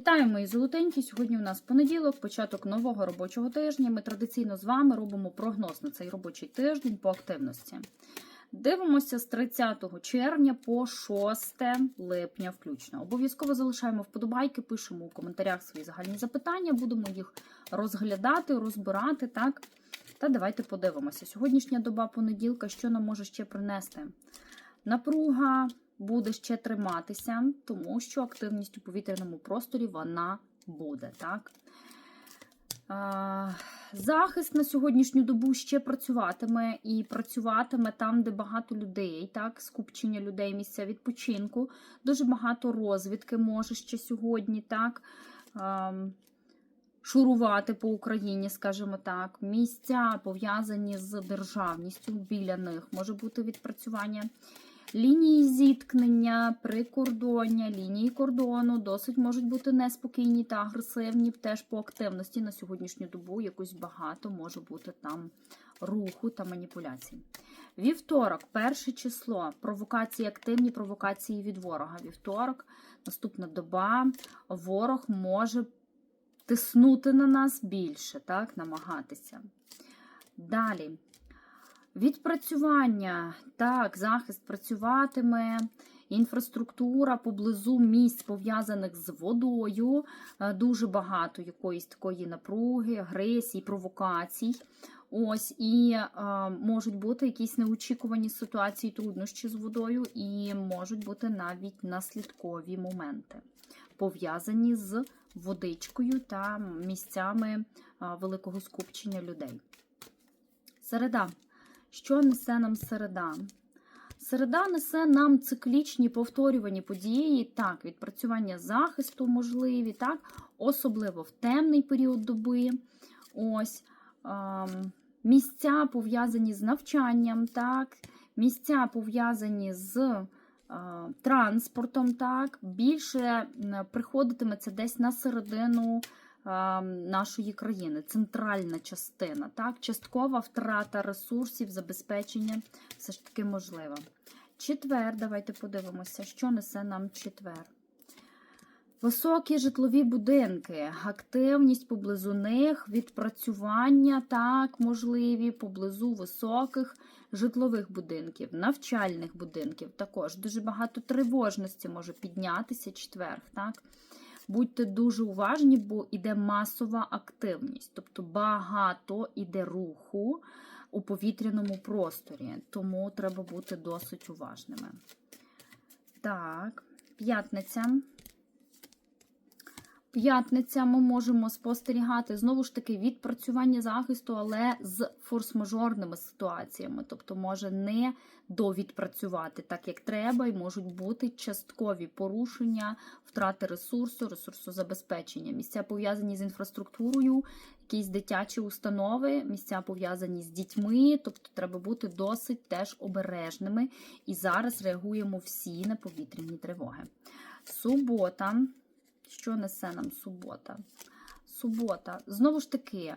Вітаю, мої золотенькі. Сьогодні у нас понеділок, початок нового робочого тижня. Ми традиційно з вами робимо прогноз на цей робочий тиждень по активності. Дивимося з 30 червня по 6 липня включно. Обов'язково залишаємо вподобайки, пишемо у коментарях свої загальні запитання, будемо їх розглядати, розбирати. так? Та давайте подивимося. Сьогоднішня доба понеділка, що нам може ще принести? Напруга буде ще триматися, тому що активність у повітряному просторі вона буде. так? Захист на сьогоднішню добу ще працюватиме і працюватиме там, де багато людей, так, скупчення людей, місця відпочинку. Дуже багато розвідки може ще сьогодні, так. Шурувати по Україні, скажімо так, місця пов'язані з державністю, біля них може бути відпрацювання. Лінії зіткнення, прикордоння, лінії кордону досить можуть бути неспокійні та агресивні. Теж по активності на сьогоднішню добу якось багато може бути там руху та маніпуляцій. Вівторок, перше число, провокації активні, провокації від ворога. Вівторок, наступна доба, ворог може тиснути на нас більше, так, намагатися. Далі. Відпрацювання, так, захист працюватиме, інфраструктура поблизу місць, пов'язаних з водою, е, дуже багато якоїсь такої напруги, агресії, провокацій. Ось, і е, можуть бути якісь неочікувані ситуації, труднощі з водою, і можуть бути навіть наслідкові моменти, пов'язані з водичкою та місцями е, великого скупчення людей. Середа. Що несе нам середа? Середа несе нам циклічні повторювані події, так, відпрацювання захисту можливі, так, особливо в темний період доби. Ось, ем, Місця пов'язані з навчанням, так, місця пов'язані з е, транспортом, так, більше приходитиметься десь на середину нашої країни, центральна частина, так, часткова втрата ресурсів, забезпечення все ж таки можлива. Четвер, давайте подивимося, що несе нам четвер. Високі житлові будинки, активність поблизу них, відпрацювання, так, можливі, поблизу високих житлових будинків, навчальних будинків. Також дуже багато тривожності може піднятися четверг. так. Будьте дуже уважні, бо йде масова активність, тобто багато іде руху у повітряному просторі, тому треба бути досить уважними. Так, п'ятниця. П'ятниця ми можемо спостерігати знову ж таки відпрацювання захисту, але з форс-мажорними ситуаціями, тобто може не довідпрацювати так, як треба, і можуть бути часткові порушення, втрати ресурсу, ресурсозабезпечення. Місця пов'язані з інфраструктурою, якісь дитячі установи, місця пов'язані з дітьми, тобто треба бути досить теж обережними. І зараз реагуємо всі на повітряні тривоги. Субота. Що несе нам субота? Субота. Знову ж таки,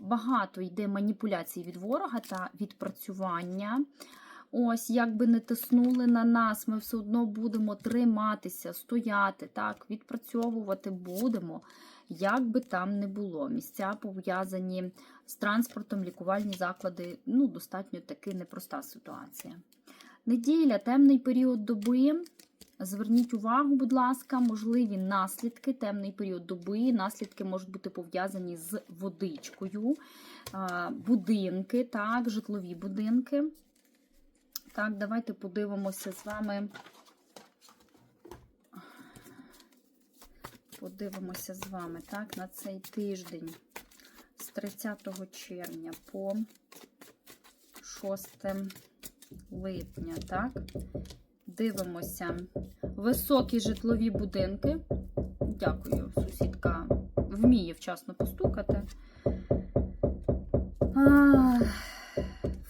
багато йде маніпуляцій від ворога та відпрацювання. Ось, як би не тиснули на нас, ми все одно будемо триматися, стояти, так, відпрацьовувати будемо, як би там не було. Місця пов'язані з транспортом, лікувальні заклади ну, достатньо таки непроста ситуація. Неділя, темний період доби. Зверніть увагу, будь ласка, можливі наслідки, темний період доби. Наслідки можуть бути пов'язані з водичкою, будинки, так, житлові будинки. Так, давайте подивимося з вами. Подивимося з вами так, на цей тиждень з 30 червня по 6 липня, так? Дивимося високі житлові будинки. Дякую, сусідка вміє вчасно постукати.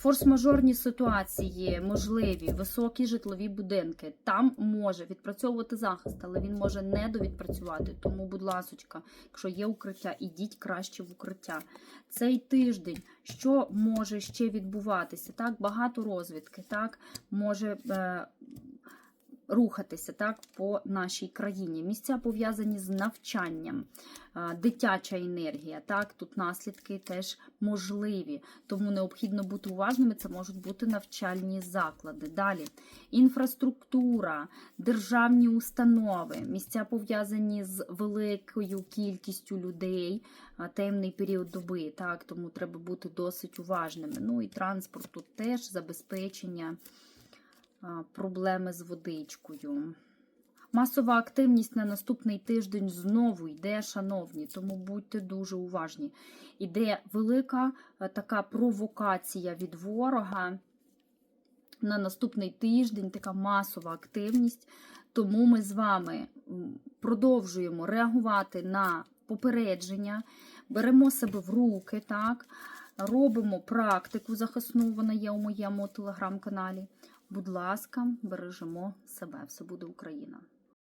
Форс-мажорні ситуації можливі, високі житлові будинки. Там може відпрацьовувати захист, але він може не довідпрацювати. Тому, будь ласочка, якщо є укриття, ідіть краще в укриття. Цей тиждень, що може ще відбуватися? Так, багато розвідки, так, може. Е рухатися так по нашій країні. Місця пов'язані з навчанням, дитяча енергія. Так, тут наслідки теж можливі, тому необхідно бути уважними. Це можуть бути навчальні заклади. Далі інфраструктура, державні установи, місця пов'язані з великою кількістю людей, темний період доби. Так, тому треба бути досить уважними. Ну і транспорт тут теж забезпечення проблеми з водичкою. Масова активність на наступний тиждень знову йде, шановні, тому будьте дуже уважні. Іде велика е, така провокація від ворога на наступний тиждень, така масова активність. Тому ми з вами продовжуємо реагувати на попередження, беремо себе в руки, так, робимо практику захисну, вона є у моєму телеграм-каналі. Будь ласка, бережемо себе. Все буде Україна!